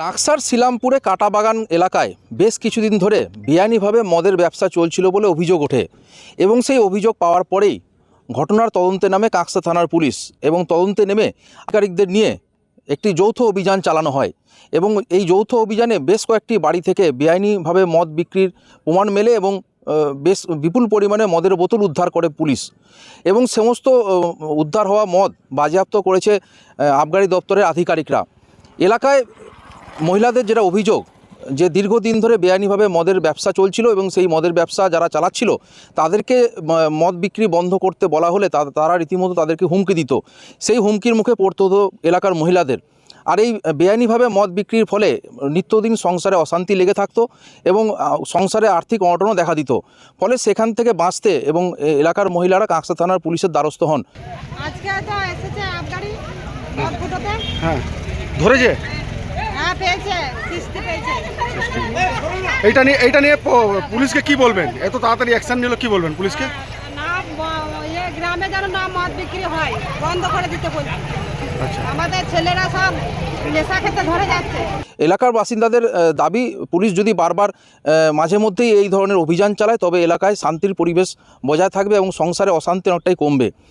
কাঁকসার শিলামপুরে কাটাবাগান এলাকায় বেশ কিছুদিন ধরে বেআইনিভাবে মদের ব্যবসা চলছিল বলে অভিযোগ ওঠে এবং সেই অভিযোগ পাওয়ার পরেই ঘটনার তদন্তে নামে কাঁকসা থানার পুলিশ এবং তদন্তে নেমে আধিকারিকদের নিয়ে একটি যৌথ অভিযান চালানো হয় এবং এই যৌথ অভিযানে বেশ কয়েকটি বাড়ি থেকে বেআইনিভাবে মদ বিক্রির প্রমাণ মেলে এবং বেশ বিপুল পরিমাণে মদের বোতল উদ্ধার করে পুলিশ এবং সমস্ত উদ্ধার হওয়া মদ বাজেয়াপ্ত করেছে আবগারি দপ্তরের আধিকারিকরা। এলাকায় মহিলাদের যেটা অভিযোগ যে দীর্ঘদিন ধরে বেআইনিভাবে মদের ব্যবসা চলছিল এবং সেই মদের ব্যবসা যারা চালাচ্ছিল তাদেরকে মদ বিক্রি বন্ধ করতে বলা হলে তারা রীতিমতো তাদেরকে হুমকি দিত। সেই হুমকির মুখে পড়তে হতো এলাকার মহিলাদের। আর এই বেআইনিভাবে মদ বিক্রির ফলে নিত্যদিন সংসারে অশান্তি লেগে থাকতো এবং সংসারে আর্থিক অনটনও দেখা দিত। ফলে সেখান থেকে বাঁচতে এবং এ- এলাকার মহিলারা কাঁকসা থানার পুলিশের দ্বারস্থ হন। আজকে হ্যাঁ। ধরেছে? এইটা নিয়ে এইটা নিয়ে পুলিশকে কি বলবেন? এত তাড়াতাড়ি অ্যাকশন নিল কি বলবেন পুলিশকে? ইয়ে গ্রামে যেন না মদ বিক্রি হয় বন্ধ করে দিতে বলছি। আচ্ছা। আমাদের ছেলেরা সব নেশা খেতে ধরে যাচ্ছে। এলাকার বাসিন্দাদের দাবি পুলিশ যদি বারবার মাঝে মধ্যেই এই ধরনের অভিযান চালায় তবে এলাকায় শান্তির পরিবেশ বজায় থাকবে এবং সংসারে অশান্তি অনেকটাই কমবে।